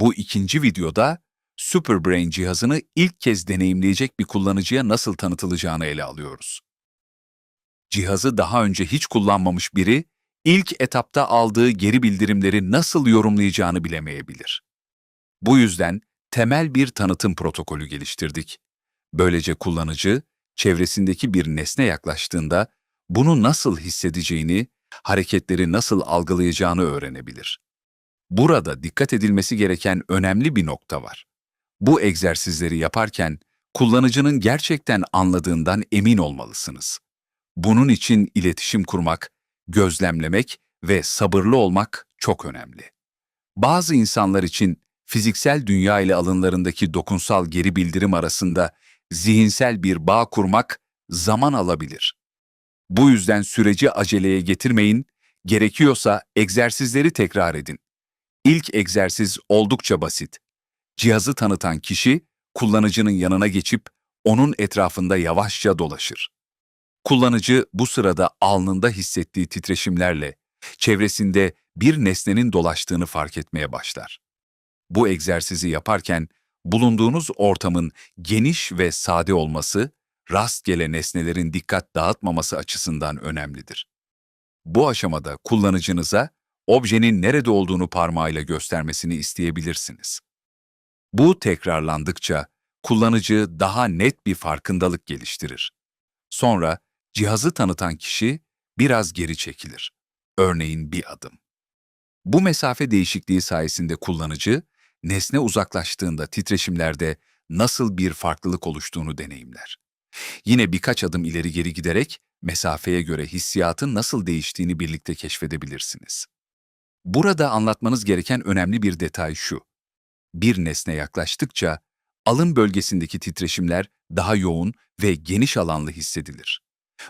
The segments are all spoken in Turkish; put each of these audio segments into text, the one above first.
Bu ikinci videoda Superbrain cihazını ilk kez deneyimleyecek bir kullanıcıya nasıl tanıtılacağını ele alıyoruz. Cihazı daha önce hiç kullanmamış biri, ilk etapta aldığı geri bildirimleri nasıl yorumlayacağını bilemeyebilir. Bu yüzden temel bir tanıtım protokolü geliştirdik. Böylece kullanıcı, çevresindeki bir nesne yaklaştığında bunu nasıl hissedeceğini, hareketleri nasıl algılayacağını öğrenebilir. Burada dikkat edilmesi gereken önemli bir nokta var. Bu egzersizleri yaparken kullanıcının gerçekten anladığından emin olmalısınız. Bunun için iletişim kurmak, gözlemlemek ve sabırlı olmak çok önemli. Bazı insanlar için fiziksel dünya ile alınlarındaki dokunsal geri bildirim arasında zihinsel bir bağ kurmak zaman alabilir. Bu yüzden süreci aceleye getirmeyin, gerekiyorsa egzersizleri tekrar edin. İlk egzersiz oldukça basit. Cihazı tanıtan kişi, kullanıcının yanına geçip onun etrafında yavaşça dolaşır. Kullanıcı bu sırada alnında hissettiği titreşimlerle çevresinde bir nesnenin dolaştığını fark etmeye başlar. Bu egzersizi yaparken bulunduğunuz ortamın geniş ve sade olması, rastgele nesnelerin dikkat dağıtmaması açısından önemlidir. Bu aşamada kullanıcınıza objenin nerede olduğunu parmağıyla göstermesini isteyebilirsiniz. Bu tekrarlandıkça kullanıcı daha net bir farkındalık geliştirir. Sonra cihazı tanıtan kişi biraz geri çekilir. Örneğin bir adım. Bu mesafe değişikliği sayesinde kullanıcı, nesne uzaklaştığında titreşimlerde nasıl bir farklılık oluştuğunu deneyimler. Yine birkaç adım ileri geri giderek mesafeye göre hissiyatın nasıl değiştiğini birlikte keşfedebilirsiniz. Burada anlatmanız gereken önemli bir detay şu. Bir nesne yaklaştıkça alın bölgesindeki titreşimler daha yoğun ve geniş alanlı hissedilir.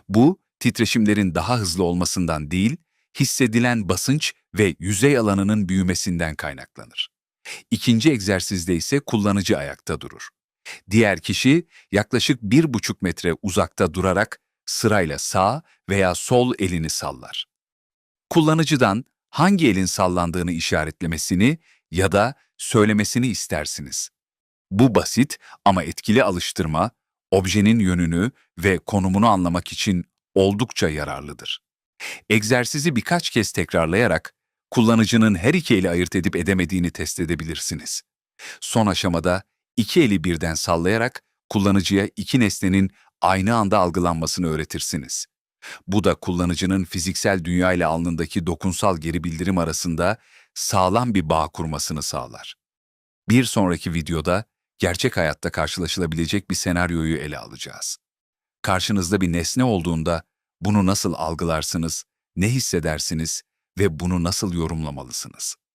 Bu, titreşimlerin daha hızlı olmasından değil, hissedilen basınç ve yüzey alanının büyümesinden kaynaklanır. İkinci egzersizde ise kullanıcı ayakta durur. Diğer kişi yaklaşık bir buçuk metre uzakta durarak sırayla sağ veya sol elini sallar. Kullanıcıdan hangi elin sallandığını işaretlemesini ya da söylemesini istersiniz. Bu basit ama etkili alıştırma, objenin yönünü ve konumunu anlamak için oldukça yararlıdır. Egzersizi birkaç kez tekrarlayarak kullanıcının her iki eli ayırt edip edemediğini test edebilirsiniz. Son aşamada iki eli birden sallayarak kullanıcıya iki nesnenin aynı anda algılanmasını öğretirsiniz. Bu da kullanıcının fiziksel dünya ile alnındaki dokunsal geri bildirim arasında sağlam bir bağ kurmasını sağlar. Bir sonraki videoda gerçek hayatta karşılaşılabilecek bir senaryoyu ele alacağız. Karşınızda bir nesne olduğunda bunu nasıl algılarsınız, ne hissedersiniz ve bunu nasıl yorumlamalısınız?